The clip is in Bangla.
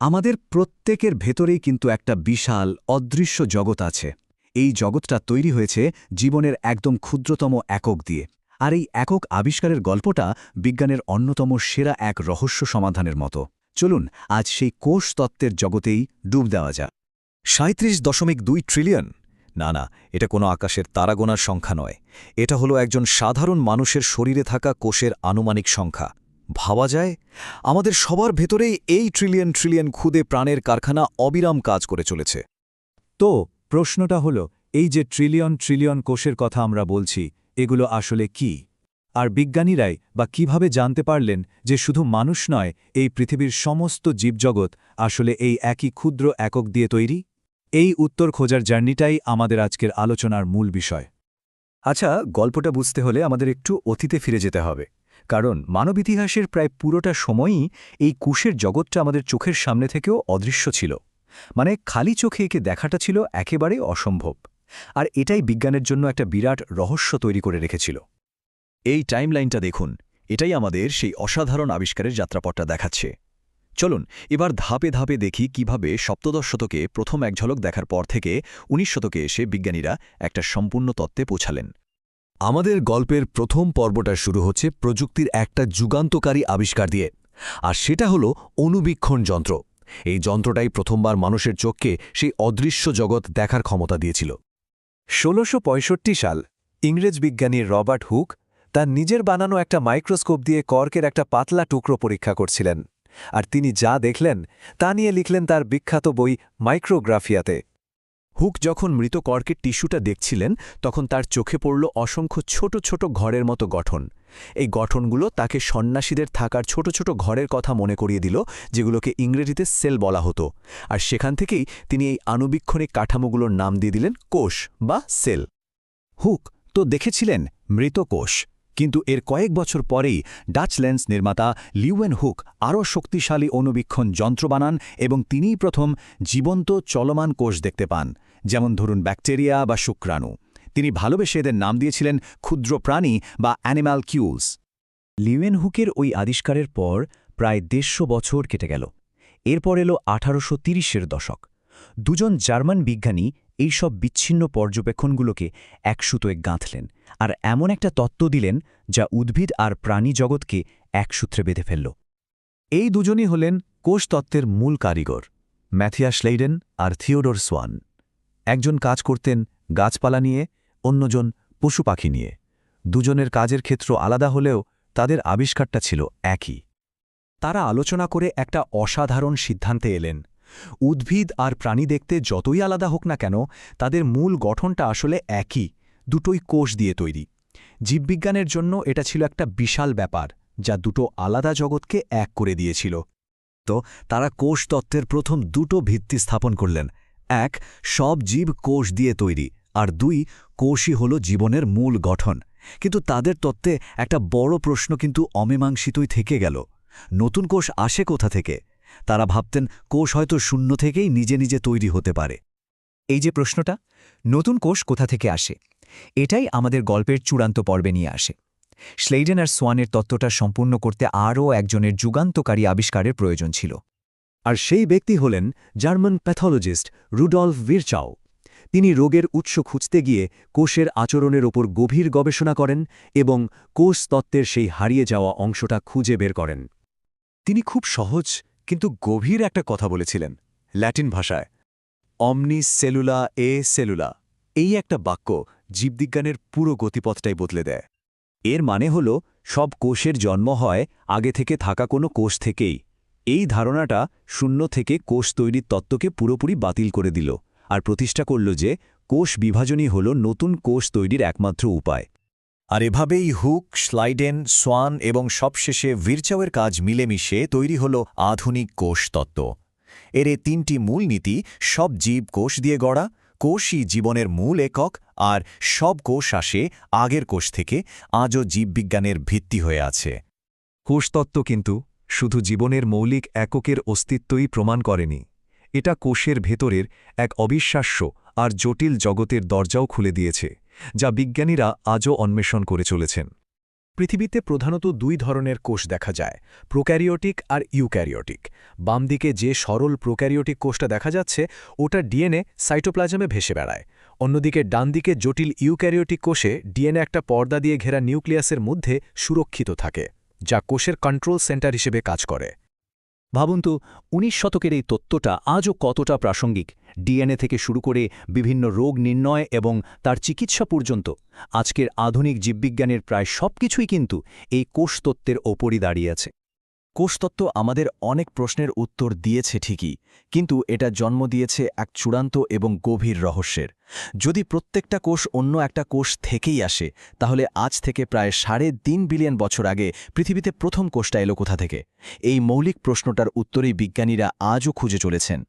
আমাদের প্রত্যেকের ভেতরেই কিন্তু একটা বিশাল, অদৃশ্য জগৎ আছে। এই জগৎটা তৈরি হয়েছে জীবনের একদম ক্ষুদ্রতম একক দিয়ে। আর এই একক আবিষ্কারের গল্পটা বিজ্ঞানের অন্যতম সেরা এক রহস্য সমাধানের মতো। চলুন, আজ সেই কোষ তত্ত্বের জগতেই ডুব দেওয়া যাক। সাঁত্রিশ দশমিক দুই ট্রিলিয়ন না না, এটা কোনো আকাশের তারাগোনার সংখ্যা নয়। এটা হলো একজন সাধারণ মানুষের শরীরে থাকা কোষের আনুমানিক সংখ্যা। ভাবা যায়? আমাদের সবার ভেতরেই এই ট্রিলিয়ন ট্রিলিয়ন খুদে প্রাণের কারখানা অবিরাম কাজ করে চলেছে। তো, প্রশ্নটা হল, এই যে ট্রিলিয়ন ট্রিলিয়ন কোষের কথা আমরা বলছি, এগুলো আসলে কি? আর বিজ্ঞানীরাই বা কীভাবে জানতে পারলেন যে শুধু মানুষ নয়, এই পৃথিবীর সমস্ত জীবজগৎ আসলে এই একই ক্ষুদ্র একক দিয়ে তৈরি? এই উত্তর খোঁজার জার্নিটাই আমাদের আজকের আলোচনার মূল বিষয়। আচ্ছা গল্পটা বুঝতে হলে আমাদের একটু অতীতে ফিরে যেতে হবে। কারণ মানব ইতিহাসের প্রায় পুরোটা সময়ই এই কুশের জগৎটা আমাদের চোখের সামনে থেকেও অদৃশ্য ছিল। মানে খালি চোখে একে দেখাটা ছিল একেবারে অসম্ভব। আর এটাই বিজ্ঞানের জন্য একটা বিরাট রহস্য তৈরি করে রেখেছিল। এই টাইমলাইনটা দেখুন, এটাই আমাদের সেই অসাধারণ আবিষ্কারের যাত্রাপটটা দেখাচ্ছে। চলুন, এবার ধাপে ধাপে দেখি কীভাবে সপ্তদশ শতকে প্রথম এক ঝলক দেখার পর থেকে উনিশ শতকে এসে বিজ্ঞানীরা একটা সম্পূর্ণ তত্ত্বে পৌঁছালেন। আমাদের গল্পের প্রথম পর্বটা শুরু হচ্ছে প্রযুক্তির একটা যুগান্তকারী আবিষ্কার দিয়ে। আর সেটা হলো অনুবীক্ষণ যন্ত্র। এই যন্ত্রটাই প্রথমবার মানুষের চোখকে সেই অদৃশ্য জগৎ দেখার ক্ষমতা দিয়েছিল। ষোলোশো সাল, ইংরেজ বিজ্ঞানী রবার্ট হুক তার নিজের বানানো একটা মাইক্রোস্কোপ দিয়ে কর্কের একটা পাতলা টুকরো পরীক্ষা করছিলেন। আর তিনি যা দেখলেন, তা নিয়ে লিখলেন তার বিখ্যাত বই মাইক্রোগ্রাফিয়াতে। হুক যখন মৃত কর্কের টিস্যুটা দেখছিলেন, তখন তার চোখে পড়ল অসংখ্য ছোট ছোট ঘরের মতো গঠন। এই গঠনগুলো তাকে সন্ন্যাসীদের থাকার ছোট ছোট ঘরের কথা মনে করিয়ে দিল, যেগুলোকে ইংরেজিতে সেল বলা হতো। আর সেখান থেকেই তিনি এই আণুবীক্ষণিক কাঠামোগুলোর নাম দিয়ে দিলেন কোষ বা সেল। হুক, তো দেখেছিলেন, মৃত কোষ। কিন্তু এর কয়েক বছর পরেই ডাচ লেন্স নির্মাতা লিউয়েন হুক আরও শক্তিশালী অনুবীক্ষণ যন্ত্র বানান এবং তিনিই প্রথম জীবন্ত চলমান কোষ দেখতে পান। যেমন ধরুন ব্যাকটেরিয়া বা শুক্রাণু। তিনি ভালোবেসে এদের নাম দিয়েছিলেন ক্ষুদ্র প্রাণী বা অ্যানিম্যাল কিউলস। লিওয়েন হুকের ওই আবিষ্কারের পর প্রায় দেড়শো বছর কেটে গেল। এরপর এলো আঠারোশো তিরিশের দশক। দুজন জার্মান বিজ্ঞানী এইসব বিচ্ছিন্ন পর্যবেক্ষণগুলোকে একসূতোয় গাঁথলেন আর এমন একটা তত্ত্ব দিলেন যা উদ্ভিদ আর প্রাণী জগৎকে একসূত্রে বেঁধে ফেলল। এই দুজনই হলেন কোষতত্ত্বের মূল কারিগর, ম্যাথিয়াস লেইডেন আর থিওডোর সোয়ান। একজন কাজ করতেন গাছপালা নিয়ে, অন্যজন পশু পাখি নিয়ে। দুজনের কাজের ক্ষেত্র আলাদা হলেও তাদের আবিষ্কারটা ছিল একই। তারা আলোচনা করে একটা অসাধারণ সিদ্ধান্তে এলেন। উদ্ভিদ আর প্রাণী দেখতে যতই আলাদা হোক না কেন, তাদের মূল গঠনটা আসলে একই, দুটোই কোষ দিয়ে তৈরি। জীববিজ্ঞানের জন্য এটা ছিল একটা বিশাল ব্যাপার, যা দুটো আলাদা জগৎকে এক করে দিয়েছিল। তো তারা কোষ তত্ত্বের প্রথম দুটো ভিত্তি স্থাপন করলেন এক, সব জীব কোষ দিয়ে তৈরি। আর দুই, কোষই হল জীবনের মূল গঠন। কিন্তু তাদের তত্ত্বে একটা বড় প্রশ্ন কিন্তু অমীমাংসিতই থেকে গেল। নতুন কোষ আসে কোথা থেকে? তারা ভাবতেন কোষ হয়তো শূন্য থেকেই নিজে নিজে তৈরি হতে পারে। এই যে প্রশ্নটা, নতুন কোষ কোথা থেকে আসে? এটাই আমাদের গল্পের চূড়ান্ত পর্বে নিয়ে আসে। স্লেইডেন আর সোয়ানের তত্ত্বটা সম্পূর্ণ করতে আরও একজনের যুগান্তকারী আবিষ্কারের প্রয়োজন ছিল। আর সেই ব্যক্তি হলেন জার্মান প্যাথোলজিস্ট রুডলফ ভিরচাও। তিনি রোগের উৎস খুঁজতে গিয়ে কোষের আচরণের ওপর গভীর গবেষণা করেন এবং কোষ তত্ত্বের সেই হারিয়ে যাওয়া অংশটা খুঁজে বের করেন। তিনি খুব সহজ কিন্তু গভীর একটা কথা বলেছিলেন ল্যাটিন ভাষায়। অমনি সেলুলা এ সেলুলা এই একটা বাক্য জীববিজ্ঞানের পুরো গতিপথটাই বদলে দেয়। এর মানে হল সব কোষের জন্ম হয় আগে থেকে থাকা কোনো কোষ থেকেই। এই ধারণাটা শূন্য থেকে কোষ তৈরির তত্ত্বকে পুরোপুরি বাতিল করে দিল আর প্রতিষ্ঠা করল যে কোষ বিভাজনই হল নতুন কোষ তৈরির একমাত্র উপায়। আর এভাবেই হুক, স্লাইডেন, সোয়ান এবং সবশেষে ভিরচাওয়ের কাজ মিলেমিশে তৈরি হল আধুনিক কোষ তত্ত্ব। এর এ তিনটি মূল নীতি সব জীব কোষ দিয়ে গড়া, কোষই জীবনের মূল একক আর সব কোষ আসে আগের কোষ থেকে আজও জীববিজ্ঞানের ভিত্তি হয়ে আছে। কোষতত্ত্ব কিন্তু শুধু জীবনের মৌলিক এককের অস্তিত্বই প্রমাণ করেনি। এটা কোষের ভেতরের এক অবিশ্বাস্য আর জটিল জগতের দরজাও খুলে দিয়েছে, যা বিজ্ঞানীরা আজও অন্বেষণ করে চলেছেন। পৃথিবীতে প্রধানত দুই ধরনের কোষ দেখা যায়, প্রোক্যারিওটিক আর ইউক্যারিওটিক। বাম দিকে যে সরল প্রোক্যারিওটিক কোষটা দেখা যাচ্ছে, ওটা ডিএনএ সাইটোপ্লাজমে ভেসে বেড়ায়। অন্যদিকে ডান দিকে জটিল ইউক্যারিওটিক কোষে ডিএনএ একটা পর্দা দিয়ে ঘেরা নিউক্লিয়াসের মধ্যে সুরক্ষিত থাকে। যা কোষের কন্ট্রোল সেন্টার হিসেবে কাজ করে। ভাবুন তো, উনিশ শতকের এই তত্ত্বটা আজও কতটা প্রাসঙ্গিক। ডিএনএ থেকে শুরু করে বিভিন্ন রোগ নির্ণয় এবং তার চিকিৎসা পর্যন্ত, আজকের আধুনিক জীববিজ্ঞানের প্রায় সবকিছুই কিন্তু এই কোষতত্ত্বের ওপরই দাঁড়িয়ে আছে। কোষতত্ত্ব আমাদের অনেক প্রশ্নের উত্তর দিয়েছে ঠিকই, কিন্তু এটা জন্ম দিয়েছে এক চূড়ান্ত এবং গভীর রহস্যের। যদি প্রত্যেকটা কোষ অন্য একটা কোষ থেকেই আসে, তাহলে আজ থেকে প্রায় সাড়ে তিন বিলিয়ন বছর আগে পৃথিবীতে প্রথম কোষটা এলো কোথা থেকে? এই মৌলিক প্রশ্নটার উত্তরেই বিজ্ঞানীরা আজও খুঁজে চলেছেন।